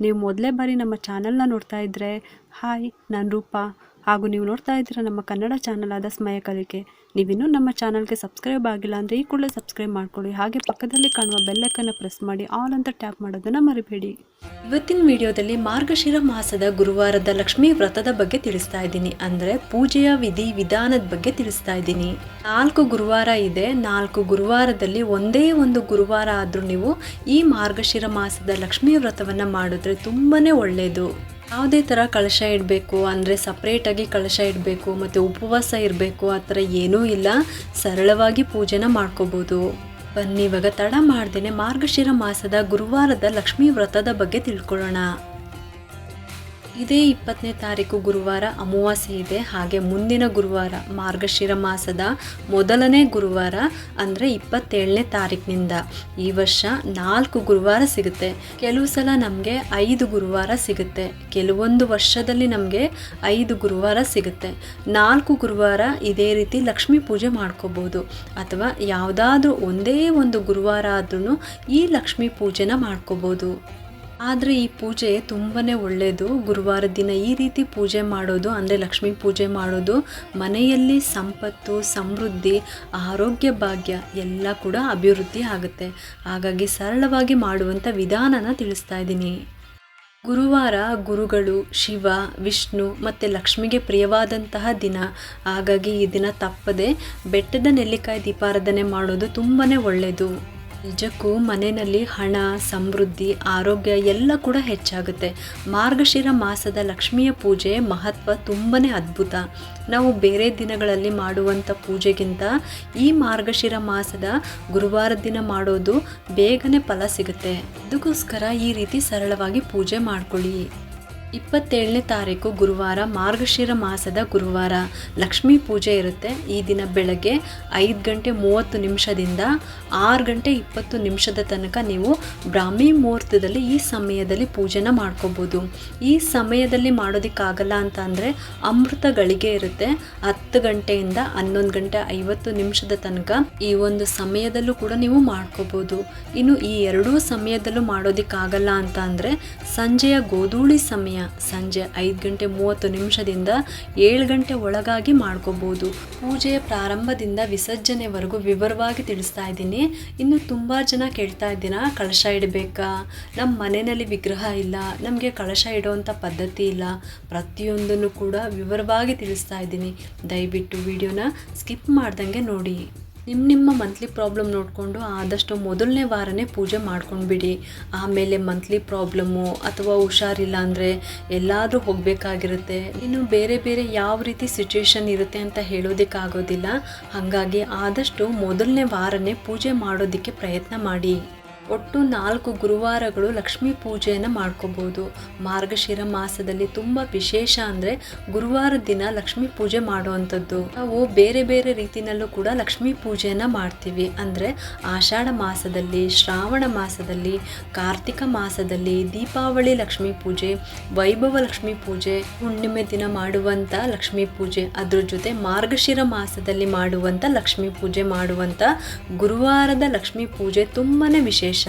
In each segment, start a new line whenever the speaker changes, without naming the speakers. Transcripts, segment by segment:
ನೀವು ಮೊದಲೇ ಬಾರಿ ನಮ್ಮ ಚಾನಲ್ನ ನೋಡ್ತಾ ಇದ್ದರೆ ಹಾಯ್, ನಾನು ರೂಪಾ. ಹಾಗೂ ನೀವು ನೋಡ್ತಾ ಇದ್ದೀರಾ ನಮ್ಮ ಕನ್ನಡ ಚಾನಲ್ ಆದ ಸ್ಮಯ ಕಲಿಕೆ ನೀವಿನ್ನೂ ನಮ್ಮ ಚಾನಲ್ಗೆ ಸಬ್ಸ್ಕ್ರೈಬ್ ಆಗಿಲ್ಲ ಅಂದರೆ ಈ ಕೂಡಲೇ ಸಬ್ಸ್ಕ್ರೈಬ್ ಮಾಡ್ಕೊಳ್ಳಿ. ಹಾಗೆ ಪಕ್ಕದಲ್ಲಿ ಕಾಣುವ ಬೆಲ್ಲಕ್ಕನ್ನು ಪ್ರೆಸ್ ಮಾಡಿ ಆಲ್ ಅಂತ ಟ್ಯಾಪ್ ಮಾಡೋದನ್ನು ಮರಿಬೇಡಿ. ಇವತ್ತಿನ ವಿಡಿಯೋದಲ್ಲಿ ಮಾರ್ಗಶಿರ ಮಾಸದ ಗುರುವಾರದ ಲಕ್ಷ್ಮೀ ವ್ರತದ ಬಗ್ಗೆ ತಿಳಿಸ್ತಾ ಇದ್ದೀನಿ. ಅಂದರೆ ಪೂಜೆಯ ವಿಧಿ ವಿಧಾನದ ಬಗ್ಗೆ ತಿಳಿಸ್ತಾ ಇದ್ದೀನಿ. ನಾಲ್ಕು ಗುರುವಾರ ಇದೆ. ನಾಲ್ಕು ಗುರುವಾರದಲ್ಲಿ ಒಂದೇ ಒಂದು ಗುರುವಾರ ಆದರೂ ನೀವು ಈ ಮಾರ್ಗಶಿರ ಮಾಸದ ಲಕ್ಷ್ಮೀ ವ್ರತವನ್ನು ಮಾಡಿದ್ರೆ ತುಂಬಾ ಒಳ್ಳೆಯದು ಯಾವುದೇ ಥರ ಕಳಶ ಇಡಬೇಕು, ಅಂದರೆ ಸಪ್ರೇಟಾಗಿ ಕಳಶ ಇಡಬೇಕು, ಮತ್ತು ಉಪವಾಸ ಇರಬೇಕು, ಆ ಥರ ಏನೂ ಇಲ್ಲ. ಸರಳವಾಗಿ ಪೂಜೆನ ಮಾಡ್ಕೋಬೋದು. ಬನ್ನಿ, ಇವಾಗ ತಡ ಮಾಡ್ದೇನೆ ಮಾರ್ಗಶಿರ ಮಾಸದ ಗುರುವಾರದ ಲಕ್ಷ್ಮೀ ವ್ರತದ ಬಗ್ಗೆ ತಿಳ್ಕೊಳ್ಳೋಣ. ಇದೇ ಇಪ್ಪತ್ತನೇ ತಾರೀಕು ಗುರುವಾರ ಅಮಾವಾಸ್ಯೆ ಇದೆ. ಹಾಗೆ ಮುಂದಿನ ಗುರುವಾರ ಮಾರ್ಗಶಿರ ಮಾಸದ ಮೊದಲನೇ ಗುರುವಾರ ಅಂದರೆ ಇಪ್ಪತ್ತೇಳನೇ ತಾರೀಕಿನಿಂದ ಈ ವರ್ಷ ನಾಲ್ಕು ಗುರುವಾರ ಸಿಗುತ್ತೆ. ಕೆಲವು ಸಲ ನಮಗೆ ಐದು ಗುರುವಾರ ಸಿಗುತ್ತೆ. ಕೆಲವೊಂದು ವರ್ಷದಲ್ಲಿ ನಮಗೆ ಐದು ಗುರುವಾರ ಸಿಗುತ್ತೆ. ನಾಲ್ಕು ಗುರುವಾರ ಇದೇ ರೀತಿ ಲಕ್ಷ್ಮೀ ಪೂಜೆ ಮಾಡ್ಕೋಬೋದು. ಅಥವಾ ಯಾವುದಾದ್ರೂ ಒಂದೇ ಒಂದು ಗುರುವಾರ ಆದ್ರೂ ಈ ಲಕ್ಷ್ಮೀ ಪೂಜೆನ ಮಾಡ್ಕೋಬೋದು. ಆದರೆ ಈ ಪೂಜೆ ತುಂಬಾ ಒಳ್ಳೆಯದು ಗುರುವಾರ ದಿನ ಈ ರೀತಿ ಪೂಜೆ ಮಾಡೋದು, ಅಂದರೆ ಲಕ್ಷ್ಮೀ ಪೂಜೆ ಮಾಡೋದು, ಮನೆಯಲ್ಲಿ ಸಂಪತ್ತು, ಸಮೃದ್ಧಿ, ಆರೋಗ್ಯ, ಭಾಗ್ಯ ಎಲ್ಲ ಕೂಡ ಅಭಿವೃದ್ಧಿ ಆಗುತ್ತೆ. ಹಾಗಾಗಿ ಸರಳವಾಗಿ ಮಾಡುವಂಥ ವಿಧಾನನ ತಿಳಿಸ್ತಾ ಇದ್ದೀನಿ. ಗುರುವಾರ ಗುರುಗಳು, ಶಿವ, ವಿಷ್ಣು ಮತ್ತು ಲಕ್ಷ್ಮಿಗೆ ಪ್ರಿಯವಾದಂತಹ ದಿನ. ಹಾಗಾಗಿ ಈ ದಿನ ತಪ್ಪದೆ ಬೆಟ್ಟದ ನೆಲ್ಲಿಕಾಯಿ ದೀಪಾರಾಧನೆ ಮಾಡೋದು ತುಂಬಾ ಒಳ್ಳೆಯದು ನಿಜಕ್ಕೂ ಮನೆಯಲ್ಲಿ ಹಣ, ಸಮೃದ್ಧಿ, ಆರೋಗ್ಯ ಎಲ್ಲ ಕೂಡ ಹೆಚ್ಚಾಗುತ್ತೆ. ಮಾರ್ಗಶಿರ ಮಾಸದ ಲಕ್ಷ್ಮಿಯ ಪೂಜೆ ಮಹತ್ವ ತುಂಬಾ ಅದ್ಭುತ. ನಾವು ಬೇರೆ ದಿನಗಳಲ್ಲಿ ಮಾಡುವಂಥ ಪೂಜೆಗಿಂತ ಈ ಮಾರ್ಗಶಿರ ಮಾಸದ ಗುರುವಾರ ದಿನ ಮಾಡೋದು ಬೇಗನೆ ಫಲ ಸಿಗುತ್ತೆ. ಅದಕ್ಕೋಸ್ಕರ ಈ ರೀತಿ ಸರಳವಾಗಿ ಪೂಜೆ ಮಾಡ್ಕೊಳ್ಳಿ. ಇಪ್ಪತ್ತೇಳನೇ ತಾರೀಕು ಗುರುವಾರ ಮಾರ್ಗಶಿರ ಮಾಸದ ಗುರುವಾರ ಲಕ್ಷ್ಮೀ ಪೂಜೆ ಇರುತ್ತೆ. ಈ ದಿನ ಬೆಳಗ್ಗೆ ಐದು ಗಂಟೆ ಮೂವತ್ತು ನಿಮಿಷದಿಂದ ಆರು ಗಂಟೆ ಇಪ್ಪತ್ತು ನಿಮಿಷದ ತನಕ ನೀವು ಬ್ರಾಹ್ಮಿ ಮುಹೂರ್ತದಲ್ಲಿ ಈ ಸಮಯದಲ್ಲಿ ಪೂಜೆನ ಮಾಡ್ಕೋಬೋದು. ಈ ಸಮಯದಲ್ಲಿ ಮಾಡೋದಕ್ಕಾಗಲ್ಲ ಅಂತ ಅಂದರೆ ಅಮೃತ ಗಳಿಗೆ ಇರುತ್ತೆ. ಹತ್ತು ಗಂಟೆಯಿಂದ ಹನ್ನೊಂದು ಗಂಟೆ ಐವತ್ತು ನಿಮಿಷದ ತನಕ ಈ ಒಂದು ಸಮಯದಲ್ಲೂ ಕೂಡ ನೀವು ಮಾಡ್ಕೋಬೋದು. ಇನ್ನು ಈ ಎರಡೂ ಸಮಯದಲ್ಲೂ ಮಾಡೋದಕ್ಕಾಗಲ್ಲ ಅಂತ ಅಂದರೆ ಸಂಜೆಯ ಗೋಧೂಳಿ ಸಮಯ ಸಂಜೆ ಐದು ಗಂಟೆ ಮೂವತ್ತು ನಿಮಿಷದಿಂದ ಏಳು ಗಂಟೆ ಒಳಗಾಗಿ ಮಾಡ್ಕೋಬೋದು. ಪೂಜೆಯ ಪ್ರಾರಂಭದಿಂದ ವಿಸರ್ಜನೆವರೆಗೂ ವಿವರವಾಗಿ ತಿಳಿಸ್ತಾ ಇದ್ದೀನಿ. ಇನ್ನು ತುಂಬ ಜನ ಕೇಳ್ತಾ ಇದ್ದೀನ ಕಳಶ ಇಡಬೇಕಾ? ನಮ್ಮ ಮನೆಯಲ್ಲಿ ವಿಗ್ರಹ ಇಲ್ಲ, ನಮಗೆ ಕಳಶ ಇಡುವಂಥ ಪದ್ಧತಿ ಇಲ್ಲ. ಪ್ರತಿಯೊಂದನ್ನು ಕೂಡ ವಿವರವಾಗಿ ತಿಳಿಸ್ತಾ ಇದ್ದೀನಿ. ದಯವಿಟ್ಟು ವಿಡಿಯೋನ ಸ್ಕಿಪ್ ಮಾಡ್ದಂಗೆ ನೋಡಿ. ನಿಮ್ಮ ನಿಮ್ಮ ಮಂತ್ಲಿ ಪ್ರಾಬ್ಲಮ್ ನೋಡಿಕೊಂಡು ಆದಷ್ಟು ಮೊದಲನೇ ವಾರನೇ ಪೂಜೆ ಮಾಡ್ಕೊಂಡ್ಬಿಡಿ. ಆಮೇಲೆ ಮಂತ್ಲಿ ಪ್ರಾಬ್ಲಮ್ಮು ಅಥವಾ ಹುಷಾರಿಲ್ಲ ಅಂದರೆ ಎಲ್ಲಾದರೂ ಹೋಗಬೇಕಾಗಿರುತ್ತೆ. ಇನ್ನು ಬೇರೆ ಬೇರೆ ಯಾವ ರೀತಿ ಸಿಚುವೇಶನ್ ಇರುತ್ತೆ ಅಂತ ಹೇಳೋದಕ್ಕಾಗೋದಿಲ್ಲ. ಹಾಗಾಗಿ ಆದಷ್ಟು ಮೊದಲನೇ ವಾರನೇ ಪೂಜೆ ಮಾಡೋದಕ್ಕೆ ಪ್ರಯತ್ನ ಮಾಡಿ. ಒಟ್ಟು ನಾಲ್ಕು ಗುರುವಾರಗಳು ಲಕ್ಷ್ಮೀ ಪೂಜೆಯನ್ನು ಮಾಡ್ಕೋಬೋದು. ಮಾರ್ಗಶಿರ ಮಾಸದಲ್ಲಿ ತುಂಬ ವಿಶೇಷ ಅಂದರೆ ಗುರುವಾರ ದಿನ ಲಕ್ಷ್ಮೀ ಪೂಜೆ ಮಾಡುವಂಥದ್ದು. ನಾವು ಬೇರೆ ಬೇರೆ ರೀತಿಯಲ್ಲೂ ಕೂಡ ಲಕ್ಷ್ಮೀ ಪೂಜೆಯನ್ನು ಮಾಡ್ತೀವಿ. ಅಂದರೆ ಆಷಾಢ ಮಾಸದಲ್ಲಿ, ಶ್ರಾವಣ ಮಾಸದಲ್ಲಿ, ಕಾರ್ತಿಕ ಮಾಸದಲ್ಲಿ, ದೀಪಾವಳಿ ಲಕ್ಷ್ಮೀ ಪೂಜೆ, ವೈಭವ ಲಕ್ಷ್ಮೀ ಪೂಜೆ, ಹುಣ್ಣಿಮೆ ದಿನ ಮಾಡುವಂಥ ಲಕ್ಷ್ಮೀ ಪೂಜೆ. ಅದ್ರ ಜೊತೆ ಮಾರ್ಗಶಿರ ಮಾಸದಲ್ಲಿ ಮಾಡುವಂಥ ಲಕ್ಷ್ಮೀ ಪೂಜೆ ಮಾಡುವಂಥ ಗುರುವಾರದ ಲಕ್ಷ್ಮೀ ಪೂಜೆ ತುಂಬಾ ವಿಶೇಷ.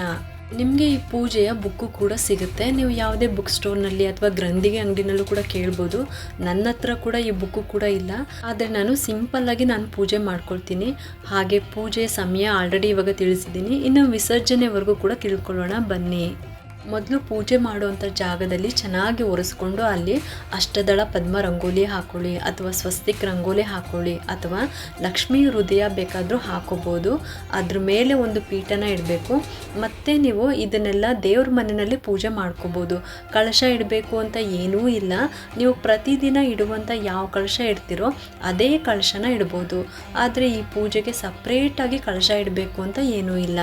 ನಿಮಗೆ ಈ ಪೂಜೆಯ ಬುಕ್ಕು ಕೂಡ ಸಿಗುತ್ತೆ. ನೀವು ಯಾವುದೇ ಬುಕ್ ಸ್ಟೋರ್ನಲ್ಲಿ ಅಥವಾ ಗ್ರಂಥಿಗೆ ಅಂಗಡಿನಲ್ಲೂ ಕೂಡ ಕೇಳ್ಬೋದು. ನನ್ನ ಹತ್ರ ಕೂಡ ಈ ಬುಕ್ಕು ಕೂಡ ಇಲ್ಲ. ಆದರೆ ನಾನು ಸಿಂಪಲ್ಲಾಗಿ ನಾನು ಪೂಜೆ ಮಾಡ್ಕೊಳ್ತೀನಿ. ಹಾಗೆ ಪೂಜೆ ಸಮಯ ಆಲ್ರೆಡಿ ಇವಾಗ ತಿಳಿಸಿದ್ದೀನಿ. ಇನ್ನು ವಿಸರ್ಜನೆವರೆಗೂ ಕೂಡ ತಿಳ್ಕೊಳ್ಳೋಣ. ಬನ್ನಿ. ಮೊದಲು ಪೂಜೆ ಮಾಡುವಂಥ ಜಾಗದಲ್ಲಿ ಚೆನ್ನಾಗಿ ಒರೆಸ್ಕೊಂಡು ಅಲ್ಲಿ ಅಷ್ಟದಳ ಪದ್ಮ ರಂಗೋಲಿ ಹಾಕೊಳ್ಳಿ ಅಥವಾ ಸ್ವಸ್ತಿಕ್ ರಂಗೋಲಿ ಹಾಕೊಳ್ಳಿ ಅಥವಾ ಲಕ್ಷ್ಮೀ ಹೃದಯ ಬೇಕಾದರೂ ಹಾಕೋಬೋದು. ಅದ್ರ ಮೇಲೆ ಒಂದು ಪೀಠನ ಇಡಬೇಕು. ಮತ್ತು ನೀವು ಇದನ್ನೆಲ್ಲ ದೇವ್ರ ಮನೆಯಲ್ಲಿ ಪೂಜೆ ಮಾಡ್ಕೋಬೋದು. ಕಳಶ ಇಡಬೇಕು ಅಂತ ಏನೂ ಇಲ್ಲ. ನೀವು ಪ್ರತಿದಿನ ಇಡುವಂಥ ಯಾವ ಕಳಶ ಇಡ್ತೀರೋ ಅದೇ ಕಳಶನ ಇಡ್ಬೋದು. ಆದರೆ ಈ ಪೂಜೆಗೆ ಸಪ್ರೇಟಾಗಿ ಕಳಶ ಇಡಬೇಕು ಅಂತ ಏನೂ ಇಲ್ಲ.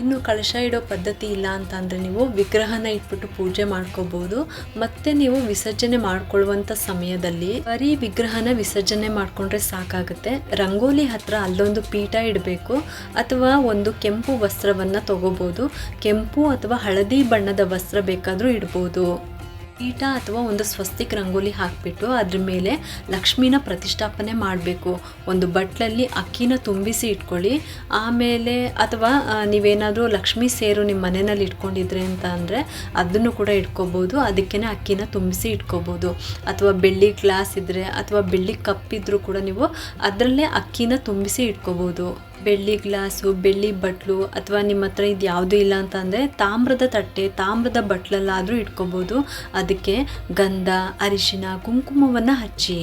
ಇನ್ನು ಕಳಶ ಇಡೋ ಪದ್ಧತಿ ಇಲ್ಲ ಅಂತ ಅಂದರೆ ನೀವು ವಿಗ್ರಹನ ಇಟ್ಬಿಟ್ಟು ಪೂಜೆ ಮಾಡ್ಕೋಬಹುದು ಮತ್ತೆ ನೀವು ವಿಸರ್ಜನೆ ಮಾಡ್ಕೊಳ್ಳುವಂಥ ಸಮಯದಲ್ಲಿ ಬರೀ ವಿಗ್ರಹನ ವಿಸರ್ಜನೆ ಮಾಡ್ಕೊಂಡ್ರೆ ಸಾಕಾಗುತ್ತೆ. ರಂಗೋಲಿ ಹತ್ರ ಅಲ್ಲೊಂದು ಪೀಠ ಇಡಬೇಕು ಅಥವಾ ಒಂದು ಕೆಂಪು ವಸ್ತ್ರವನ್ನು ತಗೋಬೋದು. ಕೆಂಪು ಅಥವಾ ಹಳದಿ ಬಣ್ಣದ ವಸ್ತ್ರ ಬೇಕಾದರೂ ಇಡ್ಬೋದು. ಪೀಠ ಅಥವಾ ಒಂದು ಸ್ವಸ್ತಿಕ್ ರಂಗೋಲಿ ಹಾಕಿಬಿಟ್ಟು ಅದ್ರ ಮೇಲೆ ಲಕ್ಷ್ಮಿನ ಪ್ರತಿಷ್ಠಾಪನೆ ಮಾಡಬೇಕು. ಒಂದು ಬಟ್ಲಲ್ಲಿ ಅಕ್ಕಿನ ತುಂಬಿಸಿ ಇಟ್ಕೊಳ್ಳಿ. ಆಮೇಲೆ ಅಥವಾ ನೀವೇನಾದರೂ ಲಕ್ಷ್ಮಿ ಸೇರು ನಿಮ್ಮ ಮನೆಯಲ್ಲಿ ಇಟ್ಕೊಂಡಿದ್ರೆ ಅಂತ ಅಂದರೆ ಅದನ್ನು ಕೂಡ ಇಟ್ಕೋಬೋದು. ಅದಕ್ಕೇ ಅಕ್ಕಿನ ತುಂಬಿಸಿ ಇಟ್ಕೋಬೋದು. ಅಥವಾ ಬೆಳ್ಳಿ ಗ್ಲಾಸ್ ಇದ್ದರೆ ಅಥವಾ ಬೆಳ್ಳಿ ಕಪ್ ಇದ್ದರೂ ಕೂಡ ನೀವು ಅದರಲ್ಲೇ ಅಕ್ಕಿನ ತುಂಬಿಸಿ ಇಟ್ಕೋಬೋದು. ಬೆಳ್ಳಿ ಗ್ಲಾಸು, ಬೆಳ್ಳಿ ಬಟ್ಲು ಅಥವಾ ನಿಮ್ಮ ಹತ್ರ ಇದು ಯಾವುದೂ ಇಲ್ಲ ಅಂತ ಅಂದರೆ ತಾಮ್ರದ ತಟ್ಟೆ, ತಾಮ್ರದ ಬಟ್ಲಲ್ಲಾದರೂ ಇಟ್ಕೋಬೋದು. ಅದಕ್ಕೆ ಗಂಧ, ಅರಿಶಿನ, ಕುಂಕುಮವನ್ನು ಹಚ್ಚಿ.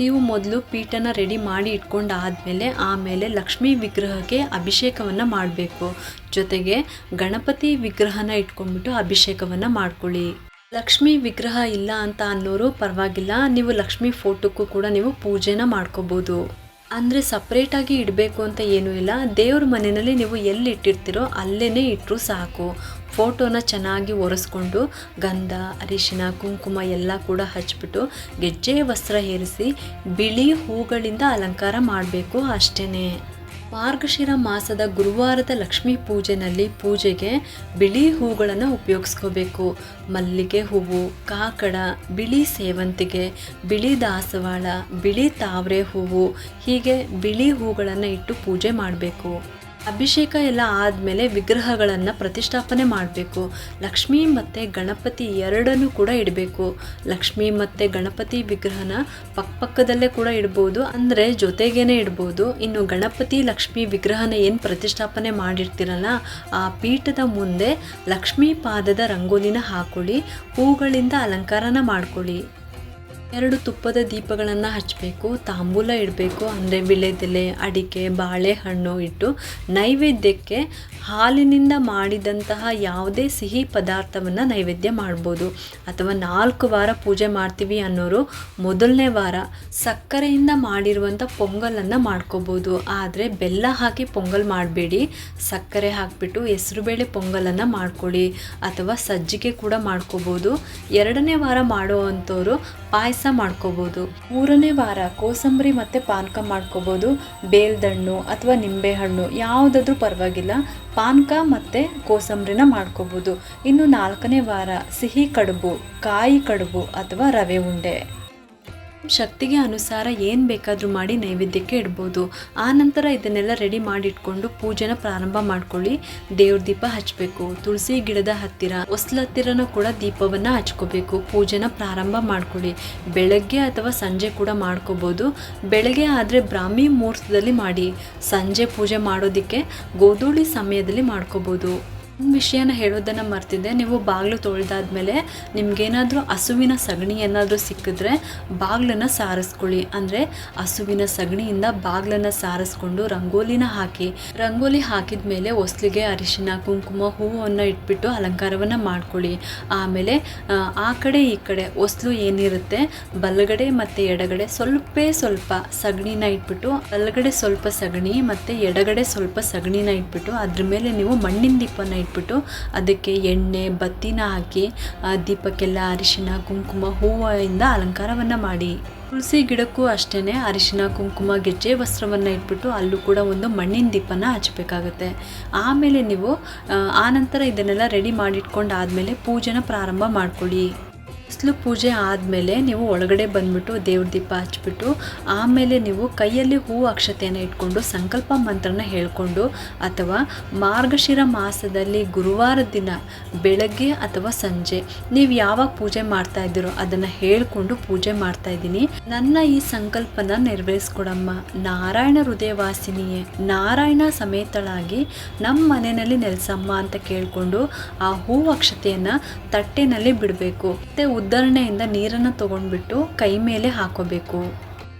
ನೀವು ಮೊದಲು ಪೀಠನ ರೆಡಿ ಮಾಡಿ ಇಟ್ಕೊಂಡಾದ್ಮೇಲೆ ಆಮೇಲೆ ಲಕ್ಷ್ಮೀ ವಿಗ್ರಹಕ್ಕೆ ಅಭಿಷೇಕವನ್ನು ಮಾಡಬೇಕು. ಜೊತೆಗೆ ಗಣಪತಿ ವಿಗ್ರಹನ ಇಟ್ಕೊಂಡ್ಬಿಟ್ಟು ಅಭಿಷೇಕವನ್ನು ಮಾಡ್ಕೊಳ್ಳಿ. ಲಕ್ಷ್ಮೀ ವಿಗ್ರಹ ಇಲ್ಲ ಅಂತ ಅನ್ನೋರು ಪರವಾಗಿಲ್ಲ. ನೀವು ಲಕ್ಷ್ಮೀ ಫೋಟೋಕ್ಕೂ ಕೂಡ ನೀವು ಪೂಜೆನ ಮಾಡ್ಕೋಬೋದು. ಅಂದರೆ ಸಪ್ರೇಟಾಗಿ ಇಡಬೇಕು ಅಂತ ಏನೂ ಇಲ್ಲ. ದೇವ್ರ ಮನೆಯಲ್ಲಿ ನೀವು ಎಲ್ಲಿ ಇಟ್ಟಿರ್ತೀರೋ ಅಲ್ಲೇ ಇಟ್ಟರು ಸಾಕು. ಫೋಟೋನ ಚೆನ್ನಾಗಿ ಒರೆಸ್ಕೊಂಡು ಗಂಧ, ಅರಿಶಿನ, ಕುಂಕುಮ ಎಲ್ಲ ಕೂಡ ಹಚ್ಬಿಟ್ಟು ಗೆಜ್ಜೆ, ವಸ್ತ್ರ ಏರಿಸಿ ಬಿಳಿ ಹೂಗಳಿಂದ ಅಲಂಕಾರ ಮಾಡಬೇಕು ಅಷ್ಟೇ ಮಾರ್ಗಶಿರ ಮಾಸದ ಗುರುವಾರದ ಲಕ್ಷ್ಮೀ ಪೂಜೆನಲ್ಲಿ ಪೂಜೆಗೆ ಬಿಳಿ ಹೂಗಳನ್ನು ಉಪಯೋಗಿಸ್ಕೋಬೇಕು. ಮಲ್ಲಿಗೆ ಹೂವು, ಕಾಕಡ, ಬಿಳಿ ಸೇವಂತಿಗೆ, ಬಿಳಿ ದಾಸವಾಳ, ಬಿಳಿ ತಾವರೆ ಹೂವು ಹೀಗೆ ಬಿಳಿ ಹೂಗಳನ್ನು ಇಟ್ಟು ಪೂಜೆ ಮಾಡಬೇಕು. ಅಭಿಷೇಕ ಎಲ್ಲ ಆದಮೇಲೆ ವಿಗ್ರಹಗಳನ್ನು ಪ್ರತಿಷ್ಠಾಪನೆ ಮಾಡಬೇಕು. ಲಕ್ಷ್ಮಿ ಮತ್ತು ಗಣಪತಿ ಎರಡನ್ನೂ ಕೂಡ ಇಡಬೇಕು. ಲಕ್ಷ್ಮಿ ಮತ್ತು ಗಣಪತಿ ವಿಗ್ರಹನ ಪಕ್ಕಪಕ್ಕದಲ್ಲೇ ಕೂಡ ಇಡ್ಬೋದು. ಅಂದರೆ ಜೊತೆಗೇನೆ ಇಡ್ಬೋದು. ಇನ್ನು ಗಣಪತಿ, ಲಕ್ಷ್ಮಿ ವಿಗ್ರಹನ ಏನು ಪ್ರತಿಷ್ಠಾಪನೆ ಮಾಡಿರ್ತೀರಲ್ಲ, ಆ ಪೀಠದ ಮುಂದೆ ಲಕ್ಷ್ಮೀ ಪಾದದ ರಂಗೋಲಿನ ಹಾಕೊಳ್ಳಿ, ಹೂಗಳಿಂದ ಅಲಂಕಾರನ ಮಾಡ್ಕೊಳ್ಳಿ. ಎರಡು ತುಪ್ಪದ ದೀಪಗಳನ್ನು ಹಚ್ಚಬೇಕು ತಾಂಬೂಲ ಇಡಬೇಕು, ಅಂದರೆ ಬಿಳೆದೆಲೆ ಅಡಿಕೆ, ಬಾಳೆಹಣ್ಣು ಇಟ್ಟು ನೈವೇದ್ಯಕ್ಕೆ ಹಾಲಿನಿಂದ ಮಾಡಿದಂತಹ ಯಾವುದೇ ಸಿಹಿ ಪದಾರ್ಥವನ್ನು ನೈವೇದ್ಯ ಮಾಡ್ಬೋದು. ಅಥವಾ ನಾಲ್ಕು ವಾರ ಪೂಜೆ ಮಾಡ್ತೀವಿ ಅನ್ನೋರು ಮೊದಲನೇ ವಾರ ಸಕ್ಕರೆಯಿಂದ ಮಾಡಿರುವಂಥ ಪೊಂಗಲನ್ನು ಮಾಡ್ಕೋಬೋದು. ಆದರೆ ಬೆಲ್ಲ ಹಾಕಿ ಪೊಂಗಲ್ ಮಾಡಬೇಡಿ. ಸಕ್ಕರೆ ಹಾಕಿಬಿಟ್ಟು ಹೆಸರುಬೇಳೆ ಪೊಂಗಲನ್ನು ಮಾಡ್ಕೊಳ್ಳಿ. ಅಥವಾ ಸಜ್ಜಿಗೆ ಕೂಡ ಮಾಡ್ಕೋಬೋದು. ಎರಡನೇ ವಾರ ಮಾಡುವಂಥವ್ರು ಪಾಯಸ ಮಾಡ್ಕೋಬೋದು. ಮೂರನೇ ವಾರ ಕೋಸಂಬರಿ ಮತ್ತು ಪಾನಕ ಮಾಡ್ಕೋಬೋದು. ಬೇಲ್ದಣ್ಣು ಅಥವಾ ನಿಂಬೆಹಣ್ಣು ಯಾವುದಾದ್ರೂ ಪರವಾಗಿಲ್ಲ. ಪಾನಕ ಮತ್ತು ಕೋಸಂಬರಿನ ಮಾಡ್ಕೋಬೋದು. ಇನ್ನು ನಾಲ್ಕನೇ ವಾರ ಸಿಹಿ ಕಡುಬು, ಕಾಯಿ ಕಡುಬು ಅಥವಾ ರವೆ ಉಂಡೆ. ಶಕ್ತಿಗೆ ಅನುಸಾರ ಏನು ಬೇಕಾದರೂ ಮಾಡಿ ನೈವೇದ್ಯಕ್ಕೆ ಇಡ್ಬೋದು. ಆ ನಂತರ ಇದನ್ನೆಲ್ಲ ರೆಡಿ ಮಾಡಿಟ್ಕೊಂಡು ಪೂಜೆನ ಪ್ರಾರಂಭ ಮಾಡ್ಕೊಳ್ಳಿ. ದೇವ್ರ ದೀಪ ಹಚ್ಚಬೇಕು ತುಳಸಿ ಗಿಡದ ಹತ್ತಿರ, ಹೊಸ್ಲ ಹತ್ತಿರನೂ ಕೂಡ ದೀಪವನ್ನು ಹಚ್ಕೋಬೇಕು. ಪೂಜೆನ ಪ್ರಾರಂಭ ಮಾಡ್ಕೊಳ್ಳಿ. ಬೆಳಗ್ಗೆ ಅಥವಾ ಸಂಜೆ ಕೂಡ ಮಾಡ್ಕೋಬೋದು. ಬೆಳಗ್ಗೆ ಆದರೆ ಬ್ರಾಹ್ಮಿ ಮುಹೂರ್ತದಲ್ಲಿ ಮಾಡಿ. ಸಂಜೆ ಪೂಜೆ ಮಾಡೋದಕ್ಕೆ ಗೋಧೂಳಿ ಸಮಯದಲ್ಲಿ ಮಾಡ್ಕೋಬೋದು. ವಿಷಯನ ಹೇಳೋದನ್ನು ಮರ್ತಿದ್ದೆ. ನೀವು ಬಾಗಿಲು ತೊಳೆದಾದ್ಮೇಲೆ ನಿಮ್ಗೇನಾದರೂ ಹಸುವಿನ ಸಗಣಿ ಏನಾದರೂ ಸಿಕ್ಕಿದ್ರೆ ಬಾಗಿಲನ್ನು ಸಾರಿಸ್ಕೊಳ್ಳಿ. ಅಂದರೆ ಹಸುವಿನ ಸಗಣಿಯಿಂದ ಬಾಗಿಲನ್ನು ಸಾರಿಸ್ಕೊಂಡು ರಂಗೋಲಿನ ಹಾಕಿ ರಂಗೋಲಿ ಹಾಕಿದ ಮೇಲೆ ಹೊಸ್ಲಿಗೆ ಅರಿಶಿನ ಕುಂಕುಮ ಹೂವನ್ನು ಇಟ್ಬಿಟ್ಟು ಅಲಂಕಾರವನ್ನು ಮಾಡ್ಕೊಳ್ಳಿ. ಆಮೇಲೆ ಆ, ಕಡೆ ಈ ಕಡೆ ಹೊಸ್ಲು ಏನಿರುತ್ತೆ ಬಲಗಡೆ ಮತ್ತು ಎಡಗಡೆ ಸ್ವಲ್ಪೇ ಸ್ವಲ್ಪ ಸಗಣಿನ ಇಟ್ಬಿಟ್ಟು ಬಲಗಡೆ ಸ್ವಲ್ಪ ಸಗಣಿ ಮತ್ತು ಎಡಗಡೆ ಸ್ವಲ್ಪ ಸಗಣಿನ ಇಟ್ಬಿಟ್ಟು ಅದ್ರ ಮೇಲೆ ನೀವು ಮಣ್ಣಿನ ದೀಪನ ಇಟ್ಬಿಟ್ಟು ಅದಕ್ಕೆ ಎಣ್ಣೆ, ಬತ್ತಿನ ಹಾಕಿ ದೀಪಕ್ಕೆಲ್ಲ ಅರಿಶಿನ, ಕುಂಕುಮ, ಹೂವಿಂದ ಅಲಂಕಾರವನ್ನು ಮಾಡಿ. ತುಳಸಿ ಗಿಡಕ್ಕೂ ಅಷ್ಟೇ ಅರಿಶಿನ, ಕುಂಕುಮ, ಗೆಜ್ಜೆ ವಸ್ತ್ರವನ್ನು ಇಟ್ಬಿಟ್ಟು ಅಲ್ಲೂ ಕೂಡ ಒಂದು ಮಣ್ಣಿನ ದೀಪನ ಹಚ್ಚಬೇಕಾಗತ್ತೆ ಆಮೇಲೆ ನೀವು ಆನಂತರ ಇದನ್ನೆಲ್ಲ ರೆಡಿ ಮಾಡಿಟ್ಕೊಂಡು ಆದಮೇಲೆ ಪೂಜೆನ ಪ್ರಾರಂಭ ಮಾಡ್ಕೊಳ್ಳಿ. ಹೊಸ್ಲು ಪೂಜೆ ಆದಮೇಲೆ ನೀವು ಒಳಗಡೆ ಬಂದ್ಬಿಟ್ಟು ದೇವ್ರ ದೀಪ ಹಚ್ಬಿಟ್ಟು, ಆಮೇಲೆ ನೀವು ಕೈಯಲ್ಲಿ ಹೂ ಅಕ್ಷತೆಯನ್ನು ಇಟ್ಕೊಂಡು, ಸಂಕಲ್ಪ ಮಂತ್ರನ ಹೇಳ್ಕೊಂಡು ಅಥವಾ ಮಾರ್ಗಶಿರ ಮಾಸದಲ್ಲಿ ಗುರುವಾರ ದಿನ ಬೆಳಗ್ಗೆ ಅಥವಾ ಸಂಜೆ ನೀವು ಯಾವಾಗ ಪೂಜೆ ಮಾಡ್ತಾ ಇದ್ದೀರೋ ಅದನ್ನು ಹೇಳಿಕೊಂಡು ಪೂಜೆ ಮಾಡ್ತಾ ಇದ್ದೀನಿ. ನನ್ನ ಈ ಸಂಕಲ್ಪನ ನೆರವೇರಿಸ್ಕೊಡಮ್ಮ. ನಾರಾಯಣ ಹೃದಯವಾಸಿನಿಯೇ, ನಾರಾಯಣ ಸಮೇತಳಾಗಿ ನಮ್ಮ ಮನೆಯಲ್ಲಿ ನೆಲೆಸಮ್ಮ ಅಂತ ಕೇಳಿಕೊಂಡು ಆ ಹೂ ಅಕ್ಷತೆಯನ್ನು ತಟ್ಟೆನಲ್ಲಿ ಬಿಡಬೇಕು. ಉದ್ದರಣೆಯಿಂದ ನೀರನ್ನು ತಗೊಂಡ್ಬಿಟ್ಟು ಕೈ ಮೇಲೆ ಹಾಕೋಬೇಕು.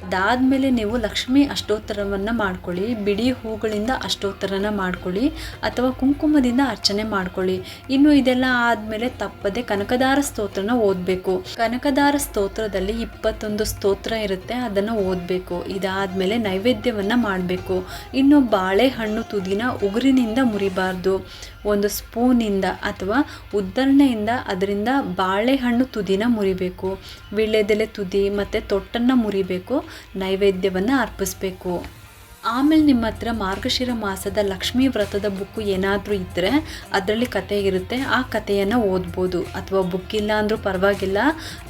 ಅದಾದಮೇಲೆ ನೀವು ಲಕ್ಷ್ಮಿ ಅಷ್ಟೋತ್ತರವನ್ನು ಮಾಡ್ಕೊಳ್ಳಿ, ಬಿಡಿ ಹೂಗಳಿಂದ ಅಷ್ಟೋತ್ತರನ ಮಾಡ್ಕೊಳ್ಳಿ ಅಥವಾ ಕುಂಕುಮದಿಂದ ಅರ್ಚನೆ ಮಾಡ್ಕೊಳ್ಳಿ. ಇನ್ನು ಇದೆಲ್ಲ ಆದಮೇಲೆ ತಪ್ಪದೆ ಕನಕದಾರ ಸ್ತೋತ್ರನ ಓದಬೇಕು. ಕನಕದಾರ ಸ್ತೋತ್ರದಲ್ಲಿ ಇಪ್ಪತ್ತೊಂದು ಸ್ತೋತ್ರ ಇರುತ್ತೆ, ಅದನ್ನು ಓದಬೇಕು. ಇದಾದಮೇಲೆ ನೈವೇದ್ಯವನ್ನು ಮಾಡಬೇಕು. ಇನ್ನು ಬಾಳೆಹಣ್ಣು ತುದಿನ ಉಗುರಿನಿಂದ ಮುರಿಬಾರ್ದು. ಒಂದು ಸ್ಪೂನಿಂದ ಅಥವಾ ಉದ್ದರಣೆಯಿಂದ ಅದರಿಂದ ಬಾಳೆಹಣ್ಣು ತುದಿನ ಮುರಿಬೇಕು. ವೀಳ್ಯದೆಲೆ ತುದಿ ಮತ್ತು ತೊಟ್ಟನ್ನು ಮುರಿಬೇಕು. ನೈವೇದ್ಯವನ್ನು ಅರ್ಪಿಸ್ಬೇಕು. ಆಮೇಲೆ ನಿಮ್ಮ ಹತ್ರ ಮಾರ್ಗಶಿರ ಮಾಸದ ಲಕ್ಷ್ಮೀ ವ್ರತದ ಬುಕ್ಕು ಏನಾದರೂ ಇದ್ದರೆ ಅದರಲ್ಲಿ ಕತೆ ಇರುತ್ತೆ. ಆ ಕಥೆಯನ್ನು ಓದ್ಬೋದು. ಅಥವಾ ಬುಕ್ ಇಲ್ಲ ಅಂದರೂ ಪರವಾಗಿಲ್ಲ.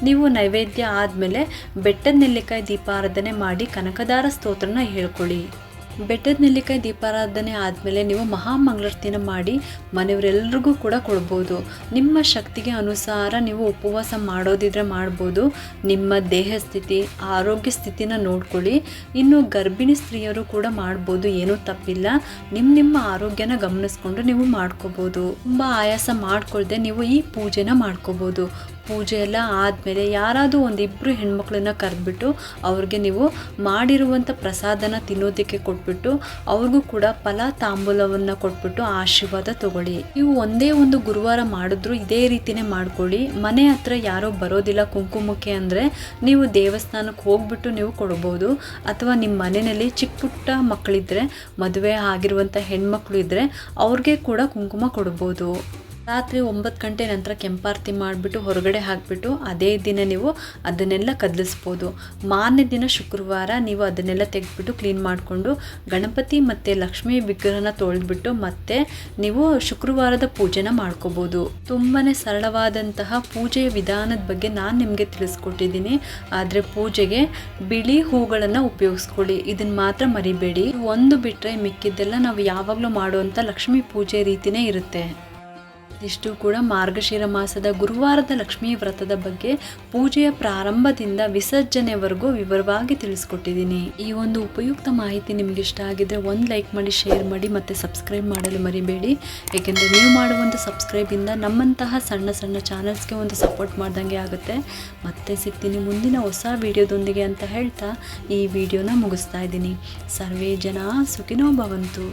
ನೀವು ನೈವೇದ್ಯ ಆದಮೇಲೆ ಬೆಟ್ಟದ ನೆಲ್ಲಿಕಾಯಿ ದೀಪಾರಾಧನೆ ಮಾಡಿ ಕನಕದಾರ ಸ್ತೋತ್ರನ ಹೇಳ್ಕೊಳ್ಳಿ. ಬೆಟ್ಟದ ನೆಲ್ಲಿಕಾಯಿ ದೀಪಾರಾಧನೆ ಆದಮೇಲೆ ನೀವು ಮಹಾಮಂಗಳಾರತಿನ ಮಾಡಿ ಮನೆಯವರೆಲ್ಲರಿಗೂ ಕೂಡ ಕೊಡ್ಬೋದು. ನಿಮ್ಮ ಶಕ್ತಿಗೆ ಅನುಸಾರ ನೀವು ಉಪವಾಸ ಮಾಡೋದಿದ್ರೆ ಮಾಡ್ಬೋದು. ನಿಮ್ಮ ದೇಹ ಸ್ಥಿತಿ, ಆರೋಗ್ಯ ಸ್ಥಿತಿನ ನೋಡ್ಕೊಳ್ಳಿ. ಇನ್ನು ಗರ್ಭಿಣಿ ಸ್ತ್ರೀಯರು ಕೂಡ ಮಾಡ್ಬೋದು, ಏನೂ ತಪ್ಪಿಲ್ಲ. ನಿಮ್ಮ ನಿಮ್ಮ ಆರೋಗ್ಯನ ಗಮನಿಸ್ಕೊಂಡು ನೀವು ಮಾಡ್ಕೋಬೋದು. ತುಂಬ ಆಯಾಸ ಮಾಡ್ಕೊಳ್ದೆ ನೀವು ಈ ಪೂಜೆನ ಮಾಡ್ಕೋಬೋದು. ಪೂಜೆ ಎಲ್ಲ ಆದಮೇಲೆ ಯಾರಾದರೂ ಒಂದಿಬ್ಬರು ಹೆಣ್ಮಕ್ಳನ್ನ ಕರೆದ್ಬಿಟ್ಟು ಅವ್ರಿಗೆ ನೀವು ಮಾಡಿರುವಂಥ ಪ್ರಸಾದನ ತಿನ್ನೋದಕ್ಕೆ ಕೊಟ್ಬಿಟ್ಟು ಅವ್ರಿಗೂ ಕೂಡ ಫಲ ತಾಂಬೂಲವನ್ನು ಕೊಟ್ಬಿಟ್ಟು ಆಶೀರ್ವಾದ ತಗೊಳ್ಳಿ. ನೀವು ಒಂದೇ ಒಂದು ಗುರುವಾರ ಮಾಡಿದ್ರು ಇದೇ ರೀತಿನೇ ಮಾಡ್ಕೊಳ್ಳಿ. ಮನೆ ಹತ್ರ ಯಾರೋ ಬರೋದಿಲ್ಲ ಕುಂಕುಮಕ್ಕೆ ಅಂದರೆ ನೀವು ದೇವಸ್ಥಾನಕ್ಕೆ ಹೋಗ್ಬಿಟ್ಟು ನೀವು ಕೊಡ್ಬೋದು. ಅಥವಾ ನಿಮ್ಮ ಮನೆಯಲ್ಲಿ ಚಿಕ್ಕ ಪುಟ್ಟ ಮಕ್ಕಳಿದ್ರೆ, ಮದುವೆ ಆಗಿರುವಂಥ ಹೆಣ್ಮಕ್ಳು ಇದ್ದರೆ ಅವ್ರಿಗೆ ಕೂಡ ಕುಂಕುಮ ಕೊಡ್ಬೋದು. ರಾತ್ರಿ ಒಂಬತ್ತು ಗಂಟೆ ನಂತರ ಕೆಂಪಾರತಿ ಮಾಡಿಬಿಟ್ಟು ಹೊರಗಡೆ ಹಾಕಿಬಿಟ್ಟು ಅದೇ ದಿನ ನೀವು ಅದನ್ನೆಲ್ಲ ಕದಲಿಸ್ಬೋದು. ಮಾರನೇ ದಿನ ಶುಕ್ರವಾರ ನೀವು ಅದನ್ನೆಲ್ಲ ತೆಗೆದುಬಿಟ್ಟು ಕ್ಲೀನ್ ಮಾಡಿಕೊಂಡು ಗಣಪತಿ ಮತ್ತು ಲಕ್ಷ್ಮೀ ವಿಗ್ರಹನ ತೊಳೆದ್ಬಿಟ್ಟು ಮತ್ತೆ ನೀವು ಶುಕ್ರವಾರದ ಪೂಜೆನ ಮಾಡ್ಕೋಬೋದು. ತುಂಬಾ ಸರಳವಾದಂತಹ ಪೂಜೆಯ ವಿಧಾನದ ಬಗ್ಗೆ ನಾನು ನಿಮಗೆ ತಿಳಿಸ್ಕೊಟ್ಟಿದ್ದೀನಿ. ಆದರೆ ಪೂಜೆಗೆ ಬಿಳಿ ಹೂಗಳನ್ನು ಉಪಯೋಗಿಸ್ಕೊಳ್ಳಿ. ಇದನ್ನು ಮಾತ್ರ ಮರಿಬೇಡಿ. ಒಂದು ಬಿಟ್ಟರೆ ಮಿಕ್ಕಿದ್ದೆಲ್ಲ ನಾವು ಯಾವಾಗಲೂ ಮಾಡುವಂಥ ಲಕ್ಷ್ಮೀ ಪೂಜೆ ರೀತಿಯೇ ಇರುತ್ತೆ. ಇಷ್ಟು ಕೂಡ ಮಾರ್ಗಶಿರ ಮಾಸದ ಗುರುವಾರದ ಲಕ್ಷ್ಮೀ ವ್ರತದ ಬಗ್ಗೆ ಪೂಜೆಯ ಪ್ರಾರಂಭದಿಂದ ವಿಸರ್ಜನೆವರೆಗೂ ವಿವರವಾಗಿ ತಿಳಿಸ್ಕೊಟ್ಟಿದ್ದೀನಿ. ಈ ಒಂದು ಉಪಯುಕ್ತ ಮಾಹಿತಿ ನಿಮ್ಗೆ ಇಷ್ಟ ಆಗಿದ್ರೆ ಒಂದು ಲೈಕ್ ಮಾಡಿ, ಶೇರ್ ಮಾಡಿ ಮತ್ತು ಸಬ್ಸ್ಕ್ರೈಬ್ ಮಾಡಲು ಮರಿಬೇಡಿ. ಏಕೆಂದರೆ ನೀವು ಮಾಡುವಂಥ ಸಬ್ಸ್ಕ್ರೈಬಿಂದ ನಮ್ಮಂತಹ ಸಣ್ಣ ಸಣ್ಣ ಚಾನಲ್ಸ್ಗೆ ಒಂದು ಸಪೋರ್ಟ್ ಮಾಡ್ದಂಗೆ ಆಗುತ್ತೆ. ಮತ್ತೆ ಸಿಗ್ತೀನಿ ಮುಂದಿನ ಹೊಸ ವಿಡಿಯೋದೊಂದಿಗೆ ಅಂತ ಹೇಳ್ತಾ ಈ ವಿಡಿಯೋನ ಮುಗಿಸ್ತಾ ಇದ್ದೀನಿ. ಸರ್ವೇ ಜನ ಸುಖಿನೋ ಭವಂತು.